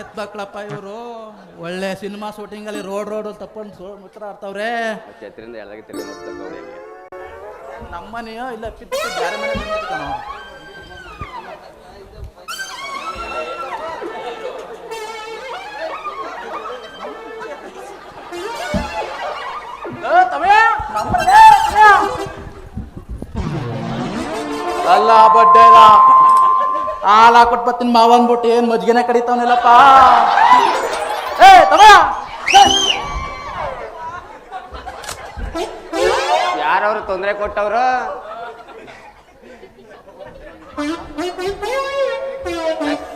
ಎತ್ಬೇಕಳಪ್ಪ ಇವರು. ಒಳ್ಳೆ ಸಿನಿಮಾ ಶೂಟಿಂಗಲ್ಲಿ ರೋಡ್ ರೋಡ್ ತಪ್ಪಂದು ಸೋ ಮುತ್ರ ಆಡ್ತಾವ್ರೆ. ಎಳ್ದಾಗ ತಿರುಗಿ ಹೋಗ್ತಾರೆ ನಮ್ಮನೆಯೋ ಇಲ್ಲ ಪಿತ್ ಬೇರೆ ಮನೆ ತಮ್ಮಯ್ಯ. ಅಲ್ಲ ಬಡ್ಡೇಗ. ಹಾಲು ಕೊಟ್ಟು ಬತ್ತಿನ ಮಾವ ಅಂದ್ಬಿಟ್ಟು ಏನ್ ಮಜ್ಗೆನೆ ಕಡಿತಾವನಿಲ್ಲಪ್ಪ? ಏ ತಗ. ಯಾರವ್ರು ತೊಂದರೆ ಕೊಟ್ಟವ್ರು?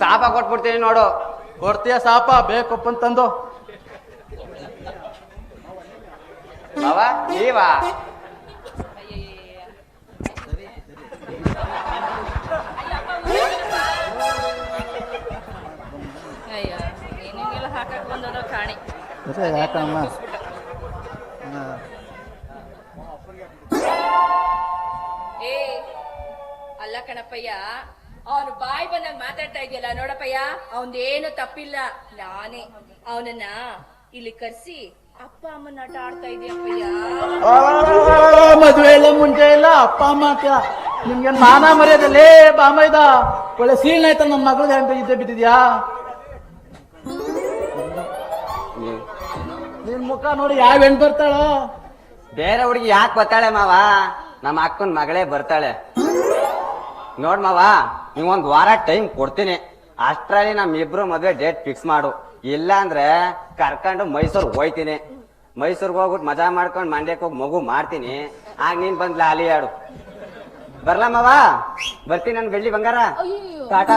ಸಾಪ ಕೊಟ್ಬಿಡ್ತೀನಿ ನೋಡು. ಕೊಡ್ತೀಯ ಸಾಪ? ಬೇಕಪ್ಪಂತಂದು ಬಾವಾ ನೀವಾ? ಯಾಕಮ್ಮ ಏ ಅಲ್ಲ ಕಣಪ್ಪಯ್ಯ ಅವನು ಬಾಯಿ ಬಂದಾಗ ಮಾತಾಡ್ತಾ ಇದೆಯಲ್ಲ ನೋಡಪ್ಪಯ್ಯ ಅವನದೇನು ತಪ್ಪಿಲ್ಲ. ನಾನೇ ಅವನನ್ನ ಇಲ್ಲಿ ಕರ್ಸಿ ಅಪ್ಪ ಅಮ್ಮನ ಆಟ ಆಡ್ತಾ ಇದೆಯಪ್ಪಯ್ಯ ಮದುವೆ ಎಲ್ಲ ಮುಂಚೆ ಇಲ್ಲ ಅಪ್ಪ ಅಮ್ಮ ನಿಮ್ಗೆ ಮಾನ ಮರ್ಯಾದಲ್ಲೇ ಲೇ ಇದ ಒಳ್ಳೆ ಸೀಲ್ ಆಯ್ತ ನಮ್ಮ ಮಗಳದ ಹೆಂಗ ಇದ್ದೆ ಬಿದ್ದಿದ್ಯಾ? ನಿನ್ ಮುಖ ನೋಡಿ ಯಾವ ಹೆಣ್ ಬರ್ತಾಳೋ ಬೇರೆ ಹುಡುಗಿ ಯಾಕೆ ಬರ್ತಾಳೆ ಮಾವ ನಮ್ಮ ಅಕ್ಕನ ಮಗಳೇ ಬರ್ತಾಳೆ ನೋಡ್ ಮಾವ ನೀವೊಂದ್ ವಾರ ಟೈಮ್ ಕೊಡ್ತೀನಿ ಅಷ್ಟ್ರಲ್ಲಿ ನಮ್ ಇಬ್ರು ಮದ್ವೆ ಡೇಟ್ ಫಿಕ್ಸ್ ಮಾಡು ಇಲ್ಲ ಅಂದ್ರೆ ಕರ್ಕೊಂಡು ಮೈಸೂರ್ ಹೋಯ್ತೀನಿ ಮೈಸೂರ್ಗೆ ಹೋಗ್ಬಿಟ್ಟು ಮಜಾ ಮಾಡ್ಕೊಂಡು ಮಂಡ್ಯಕ್ಕೆ ಹೋಗಿ ಮಗು ಮಾಡ್ತೀನಿ ಆಗ ನೀನ್ ಬಂದ್ ಲಾಲಿ ಆಡು ಬರ್ಲಾ ಮಾವ ಬರ್ತೀನಿ ನನ್ ಬೆಳ್ಳಿ ಬಂಗಾರ ಟಾಟಾ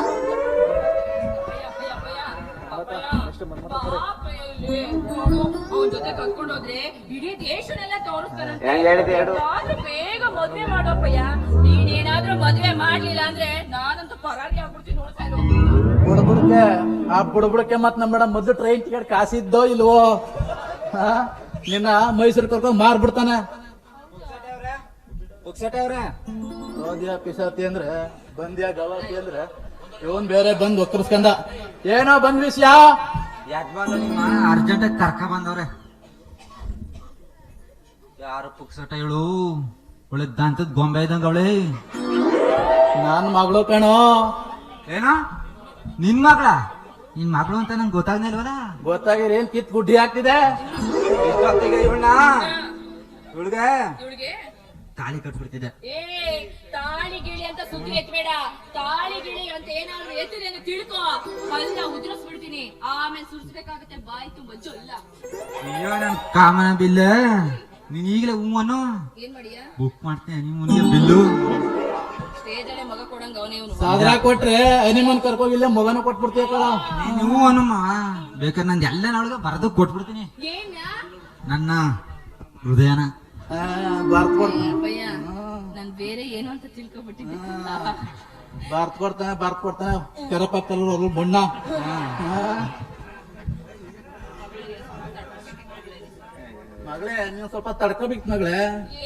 ಅವನ ಜೊತೆ ಕರ್ಕೊಂಡು ಹೋದ್ರೆ ಇಡೀ ದೇಶನೆಲ್ಲ ತೋರಿಸ್ತಾರಂತೆ. ಹೆಂಗ್ ಹೇಳಿದೆ ಹೇಳು. ಆದ್ರೂ ಬೇಗ ಮದ್ವೆ ಮಾಡೋಪ್ಪಯ್ಯ? ನೀನೇನಾದ್ರೂ ಮದ್ವೆ ಮಾಡ್ಲಿಲ್ಲ ಅಂದ್ರೆ ನಾನಂತೂ ಪರಾರಿ ಆಗ್ಬಿಡ್ತೀನಿ ನೋಡ್ತಾ ಇರೋ. ಬುಡ್ಬುಡಕ್ಕೆ ಆ ಬುಡ್ಬುಡಕ್ಕೆ ಮತ್ ನಮ್ಮ ಮೇಡಮ್ ಮೊದ್ಲು ಟ್ರೈನ್ ಟಿಕೆಟ್ ಕಾಸಿದ್ದೋ ಇಲ್ವೋ? ಹಾ? ನಿನ್ನ ಮೈಸೂರು ಕರ್ಕೊಂಡ್ ಮಾರ್ಬಿಡ್ತಾನೆ. ಹೋದ್ಯಾ ಪಿಸಾತಿ ಅಂದ್ರೆ ಬಂದ್ಯಾ ಗವಾತಿ ಅಂದ್ರೆ ಇವನ್ ಬೇರೆ ಬಂದ್ ಒಕ್ಕರ್ಸ್ಕಂದ. ಏನೋ ಬಂದ್ ವಿಷಯ ಯಜಮಾನ ನಿಮ್ಮ ಅರ್ಜೆಂಟ್ ಕರ್ಕ ಬಂದವ್ರೆ. ಯಾರು ಪುಕ್ಸಟ ಹೇಳು? ಒಳ್ಳೆ ದಂತದ ಗೊಂಬೆ ಇದ್ದಂಗ ಅವಳೆ. ನಾನ್ ಮಗಳು ಕಣೋ. ಏನ? ನಿನ್ ಮಗಳ? ನಿನ್ ಮಗಳು ಅಂತ ನಂಗೆ ಗೊತ್ತಾಗ್ನಿಲ್ವಲ್ಲ ಗೊತ್ತಾಗಿರಿ ಏನ್ ಕಿತ್ ಗುಡ್ಡಿ ಆಗ್ತಿದೆ? ಇವಳಿಗೆ? ತಾಳಿ ಕಟ್ಬಿಡ್ತಿದ್ದೆ. ಏ ತಾಳಿ ಗಿಳಿ ಅಂತ ಸುದ್ದಿ ಎತ್ಬೇಡ. ತಾಳಿ ಗಿಳಿ ಅಂತ ಏನಾದ್ರು ಎತ್ತಿದೆ ಅಂತ ತಿಳ್ಕೋ. ಅಲ್ಲ ಉದ್ರಸ್ಬಿಡ್ತೀನಿ. ಆಮೇಲೆ ಸುರಿಸ್ಬೇಕಾಗತ್ತೆ. ಬಾಯಿ ತುಂಬ ಜೊಲ್ಲ ಅಯ್ಯೋ ನನ್ ಕಾಮನ ಬಿಲ್ ನೀನ್ ಈಗಲೇ ಹೂ ಅನ್ನು ಏನ್ ಮಾಡಿಯಾ? ಬುಕ್ ಮಾಡ್ತೇನೆ ನಿಮ್ಮ ಮುಂದೆ ಬಿಲ್ಲು. ಸ್ಟೇಜ್ ಮಗ ಕೊಡಂಗ ಅವನೇ ಇವನು. ಸಾಗರ ಕೊಟ್ರೆ ಅನಿಮನ್ ಕರ್ಕೋಗಿಲ್ಲ ಮಗನ ಕೊಟ್ಬಿಡ್ತೀಯ ನೀನ್ ಹೂ ಅನ್ನಮ್ಮ ಬೇಕಾದ್ರೆ ನಂದು ಎಲ್ಲ ನೋಡಿದ ಬರೆದು ಕೊಟ್ಬಿಡ್ತೀನಿ. ಏನ ನನ್ನ ಹೃದಯನ ಬರ್ತ್ ಕೊಡ್ತಾನೆ ಅಪ್ಪಯ್ಯ ನಾನು ಬೇರೆ ಏನು ಅಂತ ತಿಳ್ಕೊಬಿಟ್ಟಿದ್ದೆ ಬರ್ತ್ ಕೊಡ್ತಾನೆ ಬರ್ತ್ ಕೊಡ್ತಾನೆ ಕೆರಪಕ್ಕಲ್ಲ ಬಣ್ಣ. ಮಗಳೇ ನೀವು ಸ್ವಲ್ಪ ತಡ್ಕೋಬೇಕು ಮಗಳೇ.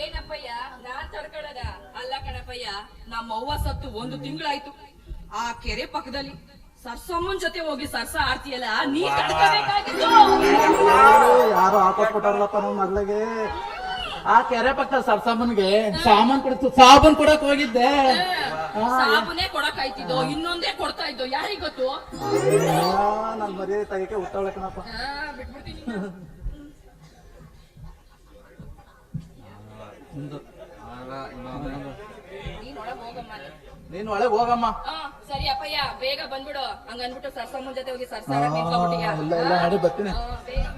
ಏನಪ್ಪಯ್ಯ ನಾನ್ ತಡ್ಕೊಳ್ಳದ ಅಲ್ಲ ಕಣಪ್ಪಯ್ಯ ನಮ್ಮ ಅವ್ವ ಸತ್ತು ಒಂದು ತಿಂಗಳಾಯ್ತು. ಆ ಕೆರೆ ಪಕ್ಕದಲ್ಲಿ ಸರ್ಸಮ್ಮನ್ ಜೊತೆ ಹೋಗಿ ಸರ್ಸ ಆಡ್ತೀಯಲ್ಲ ನೀ ತಡ್ಕೋಬೇಕಾಗಿತ್ತು. ಯಾರು ಹಾಕೊಟ್ಬಿಟ್ಟಾರಲ್ಲಪ್ಪ ನಮ್ಮ ಮಗಳಿಗೆ? ಆ ಕೆರೆ ಪಕ್ಕ ಸರ್ಸಮ್ಮನ್ಗೆ ಸಾಮಾನ್ ಕೊಡ್ತು. ಸಾಬೂನ್ ಕೊಡಕ್ ಹೋಗಿದ್ದೆ. ಸಾಬೂನೇ ಕೊಡಕ್ ಆಯ್ತಿದ್ದೋ ಇನ್ನೊಂದೇ ಕೊಡ್ತಾ ಇದ್ದೋ ಯಾರಿಗ್ ಗೊತ್ತು? ನನ್ ಮರಿ ತೆಗಿಕೆ ಹುಟ್ಟವಳೆ ಕಣಪ್ಪ ಆ, ಬಿಟ್ಬಿಡ್ತೀನಿ ನೀನ್. ಒಳಗ್ ಹೋಗಮ್ಮ ಸರಿ ಅಪ್ಪಯ್ಯ ಬೇಗ ಬಂದ್ಬಿಡು. ಹಂಗ ಅಂದ್ಬಿಟ್ಟು ಸರ್ಸಮ್ಮನ ಜೊತೆ ಹೋಗಿ ಸರ್ಸ ಆ, ಇಲ್ಲ ಇಲ್ಲ ನಡಿ ಬರ್ತೀನಿ.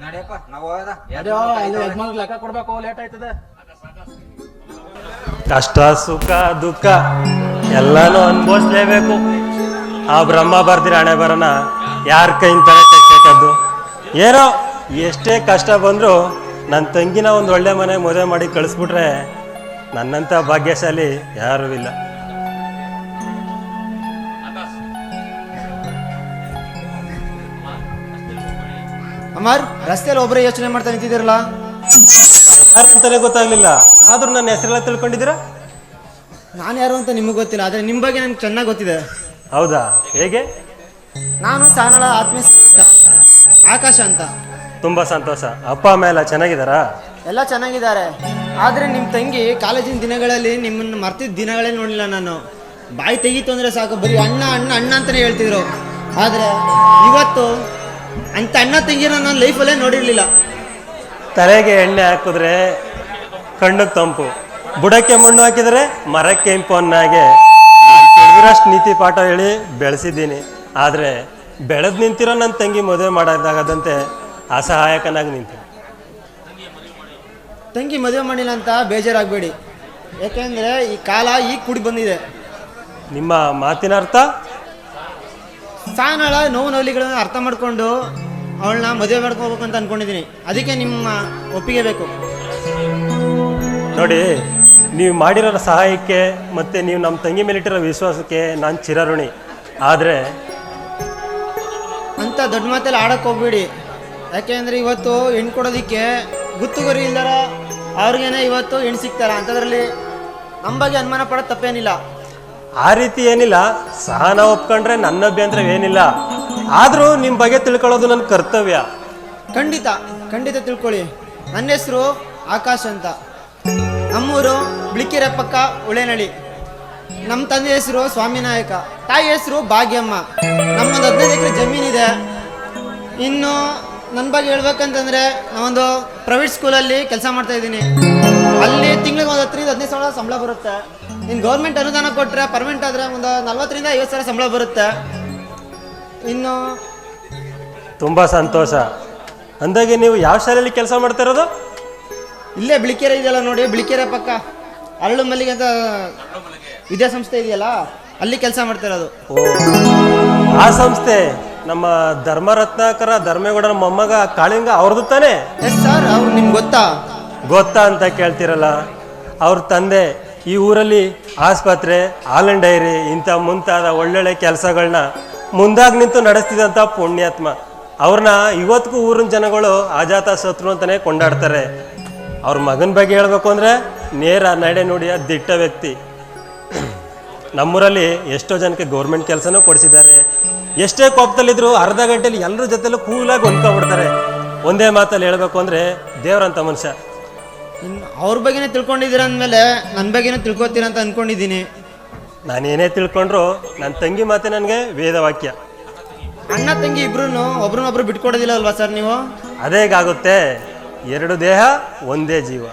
ನಡೆಯಪ್ಪ ನಾವು ಹೋದ ನಡಿಯೋ ಯಜಮಾನ್ಗೆ ಲೆಕ್ಕ ಕೊಡ್ಬೇಕು ಲೇಟ್ ಆಯ್ತದ. ಕಷ್ಟ ಸುಖ ದುಃಖ ಎಲ್ಲಾನು ಅನ್ಭವಿಸ್ಲೇಬೇಕು. ಆ ಬ್ರಹ್ಮ ಬರ್ದಿರ ಹಣೆ ಬರೋಣ. ಯಾರ ತಲೆ ತೆಗ್ಸಕ್ಕದ್ದು ಏನೋ ಎಷ್ಟೇ ಕಷ್ಟ ಬಂದರೂ ನನ್ನ ತಂಗಿನ ಒಂದು ಒಳ್ಳೆ ಮನೆ ಮದುವೆ ಮಾಡಿ ಕಳಿಸ್ಬಿಟ್ರೆ ನನ್ನಂಥ ಭಾಗ್ಯಶಾಲಿ ಯಾರೂ ಇಲ್ಲ. ಅಮರ್ ರಸ್ತೆಯಲ್ಲಿ ಒಬ್ಬರೇ ಯೋಚನೆ ಮಾಡ್ತಾ ನಿಂತಿದ್ದೀರಲ್ಲ? ಯಾರು ಅಂತಲೇ ಗೊತ್ತಾಗ್ಲಿಲ್ಲ. ಆದ್ರೂ ನನ್ನ ಹೆಸರೆಲ್ಲ ತಿಳ್ಕೊಂಡಿದ್ದೀರಾ? ನಾನು ಯಾರು ಅಂತ ನಿಮಗೆ ಗೊತ್ತಿಲ್ಲ ಆದರೆ ನಿಮ್ಮ ಬಗ್ಗೆ ನನಗೆ ಚೆನ್ನಾಗಿ ಗೊತ್ತಿದೆ. ಹೌದಾ? ಹೇಗೆ? ನಾನು ಸಾನಳ ಆತ್ಮೀಯ ಸ್ನೇಹಿತ. ಆಕಾಶ ಅಂತ. ತುಂಬ ಸಂತೋಷ. ಅಪ್ಪ ಅಮ್ಮ ಎಲ್ಲ ಚೆನ್ನಾಗಿದ್ದಾರಾ? ಎಲ್ಲ ಚೆನ್ನಾಗಿದ್ದಾರೆ. ಆದರೆ ನಿಮ್ಮ ತಂಗಿ ಕಾಲೇಜಿನ ದಿನಗಳಲ್ಲಿ ನಿಮ್ಮನ್ನು ಮರ್ತಿದ್ದ ದಿನಗಳೇ ನೋಡಿಲ್ಲ ನಾನು. ಬಾಯಿ ತೆಗೀತು ಅಂದರೆ ಸಾಕು ಬರೀ ಅಣ್ಣ ಅಣ್ಣ ಅಣ್ಣ ಅಂತಲೇ ಹೇಳ್ತಿದ್ರು. ಆದರೆ ಇವತ್ತು ಅಂಥ ಅಣ್ಣ ತಂಗಿನ ನಾನು ಲೈಫಲ್ಲೇ ನೋಡಿರಲಿಲ್ಲ. ತಲೆಗೆ ಎಣ್ಣೆ ಹಾಕಿದ್ರೆ ಕಣ್ಣು ತಂಪು. ಬುಡಕ್ಕೆ ಮಣ್ಣು ಹಾಕಿದರೆ ಮರಕ್ಕೆ ಇಂಪು ಅನ್ನಾಗೆ. ತಿಳಿದಿರೋಷ್ಟು ನೀತಿ ಪಾಠ ಹೇಳಿ ಬೆಳೆಸಿದ್ದೀನಿ. ಆದರೆ ಬೆಳೆದು ನಿಂತಿರೋ ನನ್ನ ತಂಗಿ ಮದುವೆ ಮಾಡೋದಾಗದಂತೆ ಅಸಹಾಯಕನಾಗಿ ನಿಂತು ತಂಗಿ ಮದುವೆ ಮಾಡಿಲ್ಲ ಅಂತ ಬೇಜಾರಾಗಬೇಡಿ. ಯಾಕೆಂದರೆ ಈ ಕಾಲ ಈಗ ಕೂಡಿ ಬಂದಿದೆ. ನಿಮ್ಮ ಮಾತಿನ ಅರ್ಥ? ಸಾಯನಾಳ ನೋವು ನೋಲಿಗಳನ್ನು ಅರ್ಥ ಮಾಡಿಕೊಂಡು ಅವಳನ್ನ ಮದುವೆ ಮಾಡ್ಕೋಬೇಕು ಅಂತ ಅನ್ಕೊಂಡಿದ್ದೀನಿ. ಅದಕ್ಕೆ ನಿಮ್ಮ ಒಪ್ಪಿಗೆ ಬೇಕು. ನೋಡಿ ನೀವು ಮಾಡಿರೋ ಸಹಾಯಕ್ಕೆ ಮತ್ತು ನೀವು ನಮ್ಮ ತಂಗಿ ಮೇಲಿಟ್ಟಿರೋ ವಿಶ್ವಾಸಕ್ಕೆ ನಾನು ಚಿರಋಣಿ. ಆದರೆ ಅಂತ ದೊಡ್ಡ ಮಾತಲ್ಲಿ ಆಡಕ್ಕೆ ಹೋಗ್ಬೇಡಿ. ಯಾಕೆಂದ್ರೆ ಇವತ್ತು ಹೆಣ್ಣು ಕೊಡೋದಕ್ಕೆ ಗುತ್ತುಗುರಿ ಇಲ್ದಾರ ಅವ್ರಿಗೇನೆ ಇವತ್ತು ಹೆಣ್ಣು ಸಿಗ್ತಾರ. ಅಂಥದ್ರಲ್ಲಿ ನಮ್ಮ ಬಗ್ಗೆ ಅನುಮಾನ ಪಡೋದು ತಪ್ಪೇನಿಲ್ಲ. ಆ ರೀತಿ ಏನಿಲ್ಲ. ಸಹನ ಒಪ್ಕೊಂಡ್ರೆ ನನ್ನ ಅಭ್ಯಂತರ ಏನಿಲ್ಲ. ಆದರೂ ನಿಮ್ಮ ಬಗ್ಗೆ ತಿಳ್ಕೊಳ್ಳೋದು ನನ್ನ ಕರ್ತವ್ಯ. ಖಂಡಿತ ಖಂಡಿತ ತಿಳ್ಕೊಳ್ಳಿ. ನನ್ನ ಹೆಸರು ಆಕಾಶ್ ಅಂತ. ನಮ್ಮೂರು ಬಿಳಿಕೆರೆ ಪಕ್ಕ ಉಳೇನಳ್ಳಿ. ನಮ್ಮ ತಂದೆ ಹೆಸರು ಸ್ವಾಮಿನಾಯಕ. ತಾಯಿ ಹೆಸರು ಭಾಗ್ಯಮ್ಮ. ನಮ್ಮೊಂದು ಹದಿನೈದು ಎಕರೆ ಜಮೀನಿದೆ ಇನ್ನು ನನ್ನ ಬಗ್ಗೆ ಹೇಳ್ಬೇಕಂತಂದ್ರೆ ನಾವೊಂದು ಪ್ರೈವೇಟ್ ಸ್ಕೂಲಲ್ಲಿ ಕೆಲಸ ಮಾಡ್ತಾ ಇದ್ದೀನಿ. ಅಲ್ಲಿ ತಿಂಗಳಿಗೆ ಒಂದು ಹತ್ತರಿಂದ ಹದಿನೈದು ಸಾವಿರ ಸಂಬಳ ಬರುತ್ತೆ. ಇನ್ನು ಗೌರ್ಮೆಂಟ್ ಅನುದಾನ ಕೊಟ್ಟರೆ ಪರ್ಮನೆಂಟ್ ಆದರೆ ಒಂದು ನಲ್ವತ್ತರಿಂದ ಐವತ್ತು ಸಾವಿರ ಸಂಬಳ ಬರುತ್ತೆ. ಇನ್ನು ತುಂಬ ಸಂತೋಷ. ಅಂದಾಗೆ ನೀವು ಯಾವ ಶಾಲೆಯಲ್ಲಿ ಕೆಲಸ ಮಾಡ್ತಿರೋದು ಇಲ್ಲೇ ಬಿಳಿಕೆರೆ ಇದೆಯಲ್ಲ ನೋಡಿ ಬಿಳಿಕೆರೆ ಪಕ್ಕ. ಅರಳು ಮಲ್ಲಿಗೆ ಅಂತ ವಿದ್ಯಾಸಂಸ್ಥೆ ಇದೆಯಲ್ಲ ಅಲ್ಲಿ ಕೆಲಸ ಮಾಡ್ತಿರೋದು ಓ ಆ ಸಂಸ್ಥೆ ನಮ್ಮ ಧರ್ಮರತ್ನಾಕರ ಧರ್ಮೇಗೌಡರ ಮೊಮ್ಮಗ ಕಾಳಿಂಗ ಅವ್ರದ್ದು ತಾನೇ? ಎಸ್ ಸರ್ ಅವ್ರು ನಿಮ್ಗೆ ಗೊತ್ತಾ? ಗೊತ್ತಾ ಅಂತ ಕೇಳ್ತಿರಲ್ಲ. ಅವ್ರ ತಂದೆ ಈ ಊರಲ್ಲಿ ಆಸ್ಪತ್ರೆ, ಹಾಲನ್ ಡೈರಿ, ಇಂಥ ಮುಂತಾದ ಒಳ್ಳೊಳ್ಳೆ ಕೆಲಸಗಳನ್ನ ಮುಂದಾಗಿ ನಿಂತು ನಡೆಸ್ತಿದ್ದಂಥ ಪುಣ್ಯಾತ್ಮ. ಅವ್ರನ್ನ ಇವತ್ತಿಗೂ ಊರಿನ ಜನಗಳು ಆಜಾತ ಶತ್ರು ಅಂತಲೇ ಕೊಂಡಾಡ್ತಾರೆ. ಅವ್ರ ಮಗನ ಬಗ್ಗೆ ಹೇಳಬೇಕು ಅಂದರೆ ನೇರ ನಡೆ ನುಡಿಯ ದಿಟ್ಟ ವ್ಯಕ್ತಿ. ನಮ್ಮೂರಲ್ಲಿ ಎಷ್ಟೋ ಜನಕ್ಕೆ ಗೌರ್ಮೆಂಟ್ ಕೆಲಸನೂ ಕೊಡಿಸಿದ್ದಾರೆ. ಎಷ್ಟೇ ಕೋಪದಲ್ಲಿದ್ರು ಅರ್ಧ ಗಂಟೆಲಿ ಎಲ್ಲರ ಜೊತೆಲೂ ಕೂಲಾಗಿ ಹೊಂದ್ಕೊಂಡ್ಬಿಡ್ತಾರೆ ಒಂದೇ ಮಾತಲ್ಲಿ ಹೇಳಬೇಕು ಅಂದರೆ ದೇವರಂತ ಮನುಷ್ಯ. ಇನ್ನು ಅವ್ರ ಬಗ್ಗೆನೇ ತಿಳ್ಕೊಂಡಿದ್ದೀರ ಅಂದಮೇಲೆ ನನ್ನ ಬಗ್ಗೆನೇ ತಿಳ್ಕೊತೀರ ಅಂತ ಅಂದ್ಕೊಂಡಿದ್ದೀನಿ ನಾನೇನೇ ತಿಳ್ಕೊಂಡ್ರು ನನ್ನ ತಂಗಿ ಮಾತೆ ನನಗೆ ವೇದವಾಕ್ಯ. ಅಣ್ಣ ತಂಗಿ ಇಬ್ರು ಒಬ್ರನ್ನೊಬ್ರು ಬಿಟ್ಕೊಡೋದಿಲ್ಲ ಅಲ್ವಾ ಸರ್ ನೀವು? ಅದೇಗಾಗುತ್ತೆ ಎರಡು ದೇಹ ಒಂದೇ ಜೀವ.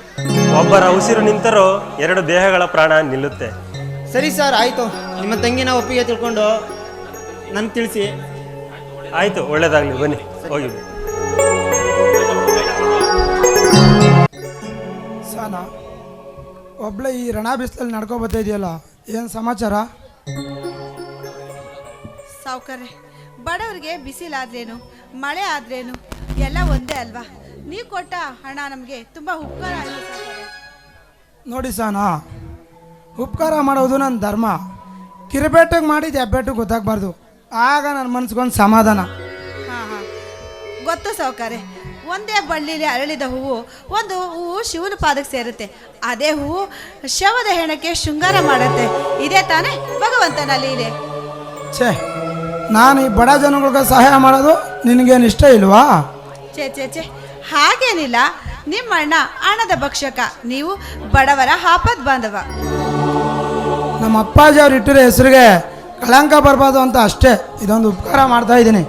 ಒಬ್ಬರ ಉಸಿರು ನಿಂತರೂ ಎರಡು ದೇಹಗಳ ಪ್ರಾಣ ನಿಲ್ಲುತ್ತೆ. ಸರಿ ಸರ್ ಆಯಿತು. ನಿಮ್ಮ ತಂಗಿನ ಒಪ್ಪಿಗೆ ತಿಳ್ಕೊಂಡು ನನ್ಗೆ ತಿಳಿಸಿ. ಆಯಿತು ಒಳ್ಳೇದಾಗಲಿ ಬನ್ನಿ ಹೋಗಿ. ಸಾನ ಒಬ್ಳೆ ಈ ರಣ ಬಿಸಿಲಲ್ಲಿ ನಡ್ಕೊ ಬರ್ತಾ ಇದೆಯಲ್ಲ ಏನು ಸಮಾಚಾರ? ಸಾವುಕಾರ್ರೆ ಬಡವರಿಗೆ ಬಿಸಿಲಾದ್ರೇನು ಮಳೆ ಆದ್ರೇನು ಎಲ್ಲ ಒಂದೇ ಅಲ್ವಾ? ನೀವು ಕೊಟ್ಟ ಹಣ ನಮಗೆ ತುಂಬ ಉಪಕಾರ ಆಯ್ತು ಸಾವುಕಾರ್ರೆ. ನೋಡಿ ಸಾನ ಉಪಕಾರ ಮಾಡೋದು ನನ್ನ ಧರ್ಮ. ಕಿರಿಬೇಟಿಗೆ ಮಾಡಿದ್ದು ಹೆಬ್ಬೆಟ್ಟು ಗೊತ್ತಾಗಬಾರ್ದು. ಆಗ ನನ್ನ ಮನ್ಸಿಗೊಂದು ಸಮಾಧಾನ. ಹಾಂ ಹಾಂ. ಗೊತ್ತು ಸಾವುಕಾರೆ ಒಂದೇ ಬಳ್ಳಿಲಿ ಅರಳಿದ ಹೂವು ಒಂದು ಹೂವು ಶಿವನ ಪಾದಕ್ಕೆ ಸೇರುತ್ತೆ. ಅದೇ ಹೂವು ಶವದ ಹೆಣಕ್ಕೆ ಶೃಂಗಾರ ಮಾಡುತ್ತೆ. ಇದೇ ತಾನೇ ಭಗವಂತನ ಲೀಲೆ. ಛೇ ನಾನು ಈ ಬಡ ಜನಗಳಿಗೆ ಸಹಾಯ ಮಾಡೋದು ನಿನಗೇನು ಇಷ್ಟ ಇಲ್ವಾ? ಛೇ ಛೇ ಛೇ ಹಾಗೇನಿಲ್ಲ. ನಿಮ್ಮ ಅಣ್ಣ ಹಣದ ಭಕ್ಷಕ. ನೀವು ಬಡವರ ಆಪದ್ ಬಾಂಧವ. ನಮ್ಮ ಅಪ್ಪಾಜಿ ಅವ್ರು ಇಟ್ಟಿರೋ ಹೆಸರಿಗೆ ಕಳಂಕ ಬರಬಾರ್ದು ಅಂತ ಅಷ್ಟೇ. ಇದೊಂದು ಉಪಕಾರ ಮಾಡ್ತಾ ಇದ್ದೀನಿ.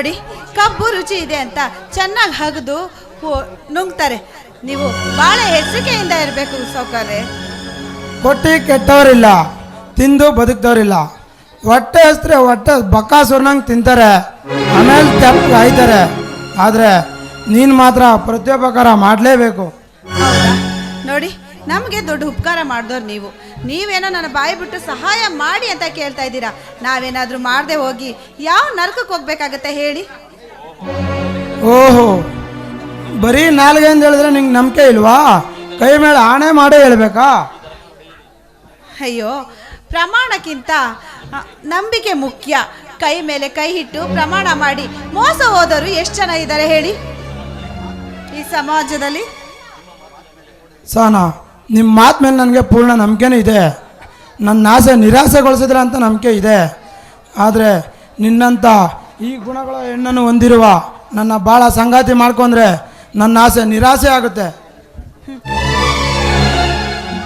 ನೋಡಿ ಕಬ್ಬು ರುಚಿ ಇದೆ ಅಂತ ಚೆನ್ನಾಗಿ ಹಗದು ನುಂಗ್ತಾರೆ. ನೀವು ಬಹಳ ಎಚ್ಚರಿಕೆಯಿಂದ ಇರಬೇಕು ಸೌಕರ್ಯ ಕೊಟ್ಟಿ ಕೆಟ್ಟವರಿಲ್ಲ ತಿಂದು ಬದುಕ್ದವ್ರಿಲ್ಲ. ಹೊಟ್ಟೆ ಹಸ್ತ್ರೆ ಹೊಟ್ಟೆ ಬಕ್ಕಾಸುರ್ನಂಗೆ ತಿಂತಾರೆ. ಆಮೇಲೆ ತೆಪ್ಪ ಕಾಯ್ತಾರೆ. ಆದರೆ ನೀನು ಮಾತ್ರ ಪ್ರತ್ಯುಪಕಾರ ಮಾಡಲೇಬೇಕು. ನೋಡಿ ನಮಗೆ ದೊಡ್ಡ ಉಪಕಾರ ಮಾಡಿದವ್ರು ನೀವು. ನೀವೇನೋ ನನ್ನ ಬಾಯಿ ಬಿಟ್ಟು ಸಹಾಯ ಮಾಡಿ ಅಂತ ಕೇಳ್ತಾ ಇದ್ದೀರಾ? ನಾವೇನಾದರೂ ಮಾಡದೆ ಹೋಗಿ ಯಾವ ನರಕಕ್ಕೆ ಹೋಗ್ಬೇಕಾಗತ್ತೆ ಹೇಳಿ? ಓಹೋ ಬರೀ ನಾಲ್ಗೆಂದು ಹೇಳಿದ್ರೆ ನಿಂಗೆ ನಂಬಿಕೆ ಇಲ್ವಾ? ಕೈ ಮೇಲೆ ಆಣೆ ಮಾಡೇ ಹೇಳ್ಬೇಕಾ? ಅಯ್ಯೋ ಪ್ರಮಾಣಕ್ಕಿಂತ ನಂಬಿಕೆ ಮುಖ್ಯ. ಕೈ ಮೇಲೆ ಕೈ ಇಟ್ಟು ಪ್ರಮಾಣ ಮಾಡಿ. ಮೋಸ ಹೋದವರು ಎಷ್ಟು ಜನ ಇದ್ದಾರೆ ಹೇಳಿ? ಈ ಸಮಾಜದಲ್ಲಿ? ಸಾನಾ ನಿಮ್ಮ ಮಾತು ಮೇಲೆ ನನಗೆ ಪೂರ್ಣ ನಂಬಿಕೆನೂ ಇದೆ. ನನ್ನ ಆಸೆ ನಿರಾಸೆಗೊಳಿಸಿದ್ರೆ ಅಂತ ನಂಬಿಕೆ ಇದೆ. ಆದರೆ ನಿನ್ನಂಥ ಈ ಗುಣಗಳ ಹೆಣ್ಣನ್ನು ಹೊಂದಿರುವ ನನ್ನ ಭಾಳ ಸಂಗಾತಿ ಮಾಡ್ಕೊಂಡ್ರೆ ನನ್ನ ಆಸೆ ನಿರಾಸೆ ಆಗುತ್ತೆ.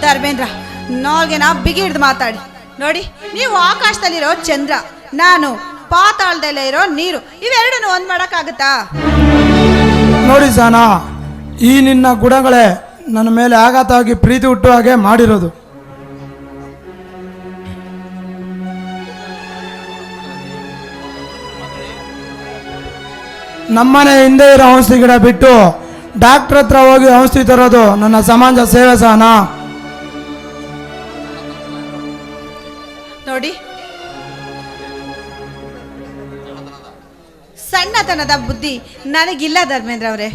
ಧರ್ಮೇಂದ್ರ ನಾ ಬಿಗಿ ಹಿಡ್ದು ಮಾತಾಡಿ. ನೋಡಿ ನೀವು ಆಕಾಶದಲ್ಲಿರೋ ಚಂದ್ರ ನಾನು ಪಾತಾಳದಲ್ಲೇ ಇರೋ ನೀರು ಇವೆರಡನ್ನು ಒಂದು ಮಾಡೋಕ್ಕಾಗುತ್ತಾ? ನೋಡಿ ಸಾನಾ ಈ ನಿನ್ನ ಗುಣಗಳೇ ನನ್ನ ಮೇಲೆ ಆಘಾತವಾಗಿ ಪ್ರೀತಿ ಹುಟ್ಟು ಹಾಗೆ ಮಾಡಿರೋದು. ನಮ್ಮನೆ ಹಿಂದೆ ಇರೋ ಔಷಧಿ ಗಿಡ ಬಿಟ್ಟು ಡಾಕ್ಟ್ರ್ ಹತ್ರ ಹೋಗಿ ಔಷಧಿ ತರೋದು ನನ್ನ ಸಮಾಜ ಸೇವೆ ಸಹನ. ನೋಡಿ. ಸಣ್ಣತನದ ಬುದ್ಧಿ ನನಗಿಲ್ಲ ಧರ್ಮೇಂದ್ರ ಅವರೇ.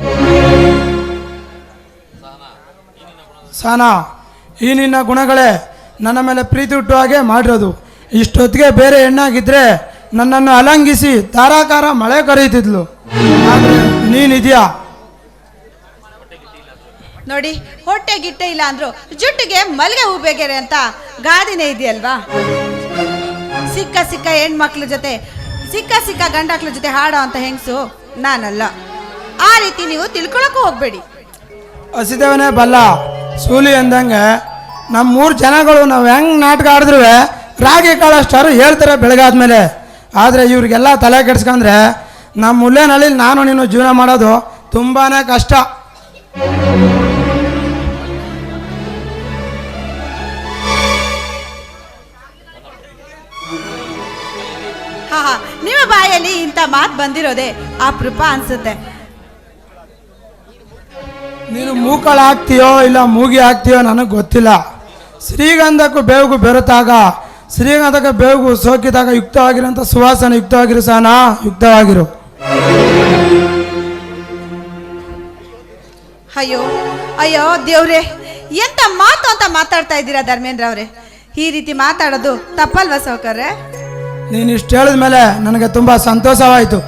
ಸಾನ ಈ ನಿನ್ನ ಗುಣಗಳೇ ನನ್ನ ಮೇಲೆ ಪ್ರೀತಿ ಹುಟ್ಟು ಹಾಗೆ ಮಾಡಿರೋದು. ಇಷ್ಟೊತ್ತಿಗೆ ಬೇರೆ ಹೆಣ್ಣಾಗಿದ್ರೆ ನನ್ನನ್ನು ಅಲಂಗಿಸಿ ಧಾರಾಕಾರ ಮಳೆ ಕರೆಯುತ್ತಿದ್ಲು. ಆದರೆ ನೀನಿದೆಯಾ? ನೋಡಿ ಹೊಟ್ಟೆ ಗಿಟ್ಟೆ ಇಲ್ಲ ಅಂದ್ರು ಜುಟ್ಟಿಗೆ ಮಲ್ಗೆ ಹೂ ಬೇಗೆರೆ ಅಂತ ಗಾದಿನೇ ಇದೆಯಲ್ವಾ? ಸಿಕ್ಕ ಸಿಕ್ಕ ಹೆಣ್ಮಕ್ಳ ಜೊತೆ ಸಿಕ್ಕ ಸಿಕ್ಕ ಗಂಡಕ್ಳ ಜೊತೆ ಹಾಡೋ ಅಂತ ಹೆಂಗಸು? ನಾನಲ್ಲ. ಆ ರೀತಿ ನೀವು ತಿಳ್ಕೊಳಕ್ಕೂ ಹೋಗ್ಬೇಡಿ. ಹಸಿದವನೇ ಬಲ್ಲ. ಸೂಲಿ ಅಂದಂಗೆ ನಮ್ಮ ಮೂರು ಜನಗಳು ನಾವು ಹೆಂಗೆ ನಾಟಕ ಆಡಿದ್ರು ರಾಗಿ ಕಾಳಷ್ಟರು ಹೇಳ್ತಾರೆ ಬೆಳಗಾದ್ಮೇಲೆ ಆದರೆ ಇವ್ರಿಗೆಲ್ಲ ತಲೆ ಕೆಡ್ಸ್ಕೊಂಡ್ರೆ ನಮ್ಮ ಮುಲ್ಲೇನಳ್ಳಿ ನಾನು ನೀನು ಜೀವನ ಮಾಡೋದು ತುಂಬಾ ಕಷ್ಟ. ನಿಮ್ಮ ಬಾಯಲ್ಲಿ ಇಂಥ ಮಾತು ಬಂದಿರೋದೆ ಅಪರೂಪ ಅನ್ಸುತ್ತೆ. ನೀನು ಮೂಕಳ ಹಾಕ್ತೀಯೋ ಇಲ್ಲ ಮೂಗಿ ಹಾಕ್ತೀಯೋ ನನಗೆ ಗೊತ್ತಿಲ್ಲ. ಶ್ರೀಗಂಧಕ್ಕೂ ಬೇವಿಗೂ ಬೆರೆತಾಗ ಶ್ರೀಗಂಧಕ್ಕೆ ಬೇವುಗು ಸೋಕಿದಾಗ ಯುಕ್ತವಾಗಿರೋಂಥ ಸುವಾಸನೆ ಯುಕ್ತವಾಗಿರು ಸಹನ ಯುಕ್ತವಾಗಿರು. ಅಯ್ಯೋ ಅಯ್ಯೋ ದೇವ್ರೆ ಎಂತ ಮಾತು ಅಂತ ಮಾತಾಡ್ತಾ ಇದ್ದೀರಾ ಧರ್ಮೇಂದ್ರ ಅವರೇ? ಈ ರೀತಿ ಮಾತಾಡೋದು ತಪ್ಪಲ್ವಾ ಸೌಕರ್ಯ? ನೀನು ಇಷ್ಟು ಹೇಳಿದ ಮೇಲೆ ನನಗೆ ತುಂಬ ಸಂತೋಷವಾಯಿತು.